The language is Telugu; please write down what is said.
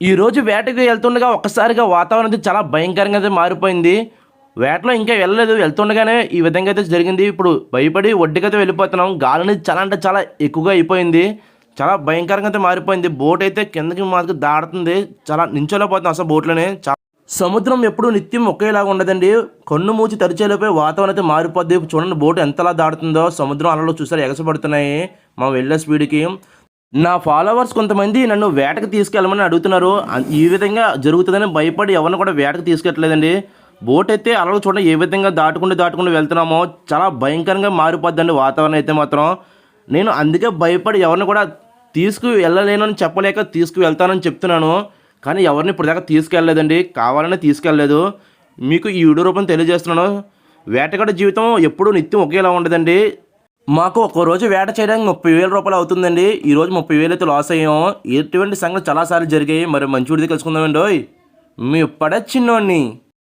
ఈ రోజు వేటకి వెళ్తుండగా ఒక్కసారిగా వాతావరణం అయితే చాలా భయంకరంగా అయితే మారిపోయింది. వేటలో ఇంకా వెళ్ళలేదు. వెళ్తుండగానే ఈ విధంగా అయితే జరిగింది. ఇప్పుడు భయపడి ఒడ్డుకైతే వెళ్ళిపోతున్నాం. గాలి అనేది చాలా అంటే చాలా ఎక్కువగా అయిపోయింది. చాలా భయంకరంగా అయితే మారిపోయింది. బోట్ అయితే కిందకి మాకు దాడుతుంది చాలా నించోలేకపోతున్నాం అసలు బోట్లోనే. సముద్రం ఎప్పుడు నిత్యం ఒకేలాగా ఉండదండి. కన్ను మూచి తెరిచేలోపే వాతావరణం అయితే మారిపోద్ది. చూడండి బోట్ ఎంతలా దాడుతుందో సముద్రం అలలు చూసారు ఎగసపడుతున్నాయి. మనం వెళ్ళే స్పీడ్కి. నా ఫాలోవర్స్ కొంతమంది నన్ను వేటకు తీసుకెళ్ళమని అడుగుతున్నారు. ఈ విధంగా జరుగుతుందని భయపడి ఎవరిని కూడా వేటకు తీసుకెళ్ళలేదండి బోట్ అయితే అలలు చూడండి ఏ విధంగా దాటుకుంటూ దాటుకుంటూ వెళ్తున్నామో. చాలా భయంకరంగా మారిపోద్దండి వాతావరణం అయితే మాత్రం. నేను అందుకే భయపడి ఎవరిని కూడా తీసుకు వెళ్ళలేను అని చెప్పలేక తీసుకు వెళ్తానని చెప్తున్నాను. కానీ ఎవరిని ఇప్పుడు దాకా తీసుకెళ్ళలేదండి. కావాలనే తీసుకెళ్ళలేదు. మీకు ఈ వీడియో రూపం తెలియజేస్తున్నాను. వేటగాడి జీవితం ఎప్పుడూ నిత్యం ఒకేలా ఉండదండి. మాకు ఒక రోజు వేట చేయడానికి ముప్పై వేల రూపాయలు అవుతుందండి. ఈరోజు ముప్పై వేలు అయితే లాస్ అయ్యాం. ఇటువంటి సంగతి చాలాసార్లు జరిగాయి. మరి మంచి వీడియో తెలుసుకుందామండి ఓయ్. మీ పడచ్చిన్నోడిని